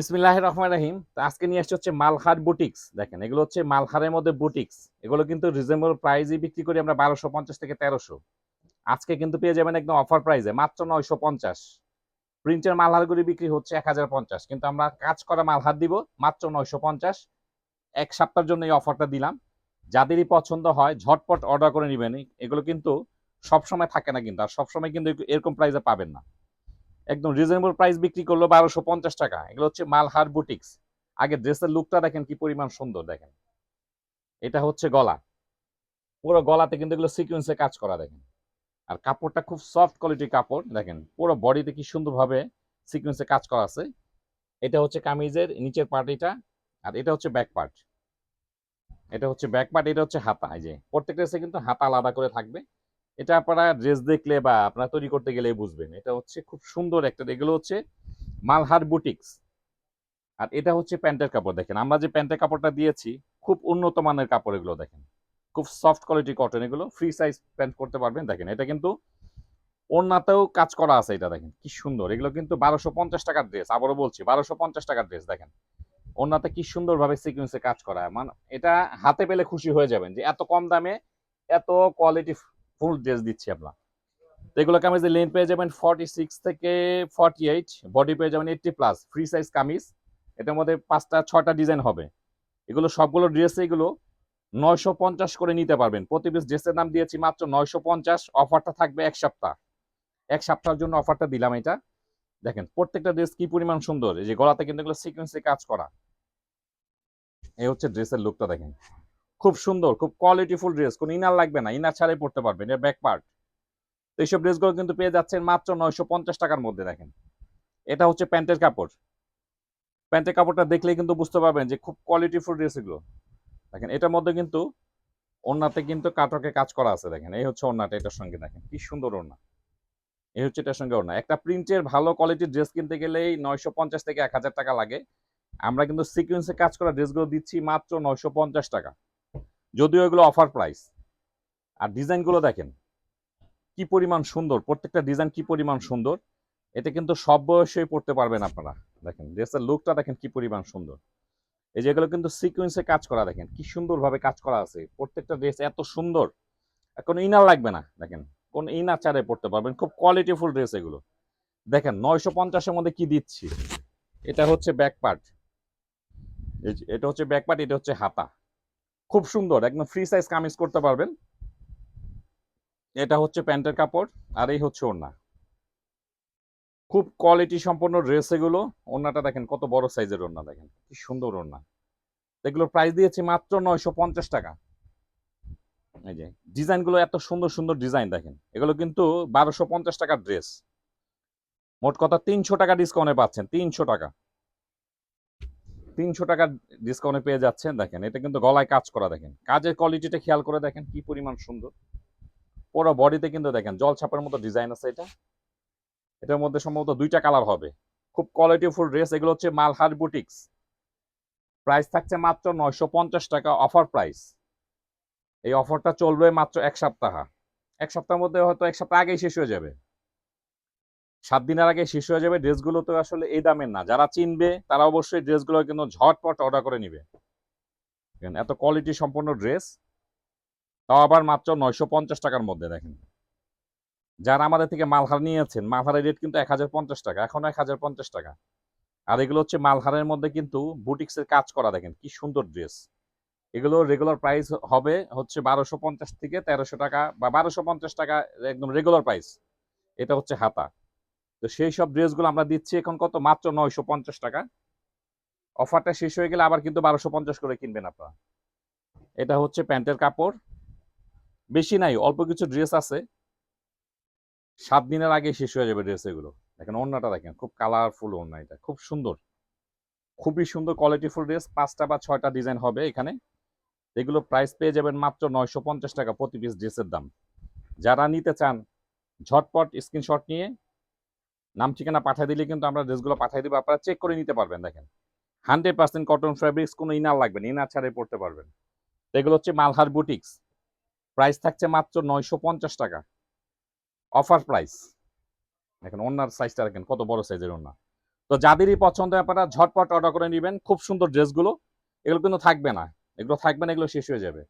বিসমিল্লাহ রহমান রাহিম। আজকে নিয়ে আসছে হচ্ছে মালহার বুটিক্স দেখেন, এগুলো হচ্ছে মালহারের মধ্যে বুটিক্স এগুলো কিন্তু রিজনেবল প্রাইসই বিক্রি করি আমরা বারোশো থেকে তেরোশো। আজকে কিন্তু পেয়ে যাবেন একদম অফার প্রাইসে মাত্র নয়শো পঞ্চাশ। প্রিন্টের মালহারগুলি বিক্রি হচ্ছে এক হাজার পঞ্চাশ। কিন্তু আমরা কাজ করা মালহার দিব মাত্র নয়শো পঞ্চাশ। এক সপ্তাহের জন্য এই অফারটা দিলাম। যাদেরই পছন্দ হয়, ঝটপট অর্ডার করে নেবেন। এগুলো কিন্তু সবসময় থাকে না কিন্তু, আর সবসময় কিন্তু এরকম প্রাইসে পাবেন না। একদম রিজনেবল প্রাইস বিক্রি করল বারোশো পঞ্চাশ টাকা। এগুলো হচ্ছে মালহার বুটিক্স আগে ড্রেসের লুকটা দেখেন কি পরিমাণ সুন্দর দেখেন। এটা হচ্ছে গলা। পুরো গলাতে কিন্তু এগুলো সিকুয়েন্সে কাজ করা দেখেন। আর কাপড়টা খুব সফট কোয়ালিটির কাপড়, দেখেন। পুরো বডিতে কি সুন্দরভাবে সিকুয়েন্সে কাজ করা আছে। এটা হচ্ছে কামিজের নিচের পার্ট এটা আর এটা হচ্ছে ব্যাক পার্ট এটা হচ্ছে ব্যাক পার্ট এটা হচ্ছে হাতা। এই যে প্রত্যেকটা ড্রেসে কিন্তু হাতা আলাদা করে থাকবে। এটা আপনারা ড্রেস দেখলে বা আপনারা তৈরি করতে গেলে বুঝবেন। এটা হচ্ছে খুব সুন্দর একটা, এগুলো হচ্ছে মালহার বুটিক্স আর এটা হচ্ছে প্যান্টের কাপড়, দেখেন। আমরা যে প্যান্টের কাপড়টা দিয়েছি, খুব উন্নত মানের কাপড় এগুলো, দেখেন। খুব সফট কোয়ালিটি কটন এগুলো ফ্রি সাইজ প্যান্ট করতে পারবেন, দেখেন। এটা কিন্তু ওড়নাতেও কাজ করা আছে এটা, দেখেন। কি সুন্দর। এগুলো কিন্তু বারোশো পঞ্চাশ টাকার ড্রেস আবারও বলছি, বারোশো পঞ্চাশ টাকার ড্রেস দেখেন। ওড়নাতে কি সুন্দরভাবে সিকুয়েন্সে কাজ করা মানে এটা হাতে পেলে খুশি হয়ে যাবেন যে এত কম দামে এত কোয়ালিটি ফুল ড্রেস দিচ্ছি তো এগুলো কামিজের লেন্থ পেয়ে যাবেন ফর্টি সিক্স থেকে ফর্টি এইট বডি পেয়ে যাবেন eighty plus free size kameez. এটার মধ্যে পাঁচটা ছটা ডিজাইন হবে। এগুলো সবগুলো ড্রেস এগুলো নয়শো পঞ্চাশ করে নিতে পারবেন। প্রতি পিস ড্রেসের নাম দিয়েছি মাত্র নয়শো পঞ্চাশ অফারটা থাকবে এক সপ্তাহ। এক সপ্তাহের জন্য অফারটা দিলাম এটা। দেখেন, প্রত্যেকটা ড্রেস কি পরিমাণ সুন্দর। এই যে গলাতে কিন্তু এগুলো সিকোয়েন্সে কাজ করা। এই হচ্ছে ড্রেসের লুকটা দেখেন। খুব সুন্দর, খুব কোয়ালিটিফুল ড্রেস কোনো ইনার লাগবে না, ইনার ছাড়াই পড়তে পারবেন, এর ব্যাক পার্ট তো এইসব ড্রেসগুলো কিন্তু পেয়ে যাচ্ছেন মাত্র নয়শো পঞ্চাশ টাকার মধ্যে, দেখেন। এটা হচ্ছে প্যান্টের কাপড়। প্যান্টের কাপড়টা দেখলেই কিন্তু বুঝতে পারবেন যে খুব কোয়ালিটিফুল ড্রেস এগুলো। দেখেন, এটার মধ্যে কিন্তু ওড়নাতে কিন্তু কাটকে কাজ করা আছে, দেখেন। এই হচ্ছে ওনাটা এটার সঙ্গে, দেখেন, কি সুন্দর ওড়না। এই হচ্ছে এটার সঙ্গে ওড়না। একটা প্রিন্টের ভালো কোয়ালিটির ড্রেস কিনতে গেলেই নয়শো পঞ্চাশ থেকে এক হাজার টাকা লাগে। আমরা কিন্তু সিকুয়েন্সে কাজ করা ড্রেসগুলো দিচ্ছি মাত্র নয়শো পঞ্চাশ টাকা। যদিও এগুলো অফার প্রাইস আর ডিজাইনগুলো দেখেন, কি পরিমাণ সুন্দর, প্রত্যেকটা ডিজাইন কি পরিমাণ সুন্দর এটা কিন্তু সব বয়সেই পড়তে পারবেন আপনারা। দেখেন, ড্রেসের লুকটা দেখেন কি পরিমাণ সুন্দর। এই যেগুলো কিন্তু সিকুয়েন্সে কাজ করা, দেখেন, কি সুন্দরভাবে কাজ করা আছে। প্রত্যেকটা ড্রেস এত সুন্দর কোনো ইনার লাগবে না, দেখেন। কোন ইনার চারে পড়তে পারবেন, খুব কোয়ালিটিফুল ড্রেস এগুলো। দেখেন, নয়শো পঞ্চাশের মধ্যে কি দিচ্ছি? এটা হচ্ছে ব্যাক পার্ট এটা হচ্ছে ব্যাক পার্ট এটা হচ্ছে হাতা। খুব সুন্দর, একদম ফ্রি সাইজ কামিজ করতে পারবেন। এটা হচ্ছে প্যান্টের কাপড়, আর এই হচ্ছে ওড়না। খুব কোয়ালিটি সম্পন্ন ড্রেস এগুলো। ওড়নাটা দেখেন, কত বড় সাইজের ওড়না দেখেন, কি সুন্দর ওড়না। এগুলোর প্রাইস দিয়েছি মাত্র নয়শো পঞ্চাশ টাকা। এই যে, ডিজাইনগুলো এত সুন্দর সুন্দর ডিজাইন দেখেন। এগুলো কিন্তু বারোশো পঞ্চাশ টাকার ড্রেস মোট কথা তিনশো টাকা ডিসকাউন্টে পাচ্ছেন, তিনশো টাকা। তিনশো টাকা ডিসকাউন্টে পেয়ে যাচ্ছেন, দেখেন, এটা কিন্তু গলায় কাজ করা, দেখেন। কাজের কোয়ালিটিটা খেয়াল করে দেখেন, কি পরিমাণ সুন্দর। পুরো বডিতে কিন্তু দেখেন, জল ছাপের মতো ডিজাইন আছে এটা। এটার মধ্যে সম্ভবত দুইটা কালার হবে। খুব কোয়ালিটিফুল ড্রেস এগুলো হচ্ছে মালহার বুটিক্স প্রাইস থাকছে মাত্র নয়শো পঞ্চাশ টাকা অফার প্রাইস এই অফারটা চলবে মাত্র এক সপ্তাহ। এক সপ্তাহের মধ্যে হয়তো এক সপ্তাহ আগেই শেষ হয়ে যাবে। সাত দিনের আগে শেষ হয়ে যাবে ড্রেসগুলো তো আসলে এই দামের না। যারা চিনবে, তারা অবশ্যই ড্রেসগুলো কিন্তু ঝটপট অর্ডার করে নিবে। এত কোয়ালিটি সম্পন্ন ড্রেস, তাও আবার মাত্র নয়শো পঞ্চাশ টাকার মধ্যে, দেখেন। যারা আমাদের থেকে মালহার নিয়েছেন, মালহারের রেট কিন্তু এক হাজার পঞ্চাশ টাকা, এখন এক হাজার পঞ্চাশ টাকা। আর এগুলো হচ্ছে মালহারের মধ্যে কিন্তু বুটিক্সের কাজ করা, দেখেন কি সুন্দর ড্রেস। এগুলো রেগুলার প্রাইস হবে হচ্ছে বারোশো পঞ্চাশ থেকে তেরোশো টাকা বা বারোশো পঞ্চাশ টাকা একদম রেগুলার প্রাইস এটা হচ্ছে হাতা। তো সেই সব ড্রেসগুলো আমরা দিচ্ছি এখন কত? মাত্র নয়শো পঞ্চাশ টাকা। অফারটা শেষ হয়ে গেলে আবার কিন্তু বারোশো পঞ্চাশ করে কিনবেন আপনারা। এটা হচ্ছে প্যান্টের কাপড়। বেশি নাই, অল্প কিছু ড্রেস আছে। সাত দিনের আগে শেষ হয়ে যাবে ড্রেস এগুলো। দেখেন ওড়নাটা দেখেন, খুব কালারফুল ওড়না এটা, খুব সুন্দর। খুবই সুন্দর কোয়ালিটিফুল ড্রেস, পাঁচটা বা ছয়টা ডিজাইন হবে এখানে। এগুলো প্রাইস পেয়ে যাবেন মাত্র নয়শো পঞ্চাশ টাকা প্রতি পিস ড্রেসের দাম। যারা নিতে চান, ঝটপট স্ক্রিনশট নিয়ে নাম ঠিকানা পাঠিয়ে দিলে কিন্তু আমরা ড্রেসগুলো পাঠিয়ে দিব, আপনারা চেক করে নিতে পারবেন, দেখেন। হান্ড্রেড পার্সেন্ট কটন ফ্যাব্রিক্স কোনো ইনার লাগবে ইনার ছাড়াই পড়তে পারবেন। এগুলো হচ্ছে মালহার বুটিক্স প্রাইস থাকছে মাত্র নয়শো পঞ্চাশ টাকা। অফার প্রাইস দেখেন, ওনার সাইজটা দেখেন, কত বড় সাইজের ওনা। তো যাদেরই পছন্দ আপনারা ঝটপট অর্ডার করে নেবেন। খুব সুন্দর ড্রেসগুলো এগুলো কিন্তু থাকবে না। এগুলো থাকবে না, এগুলো শেষ হয়ে যাবে।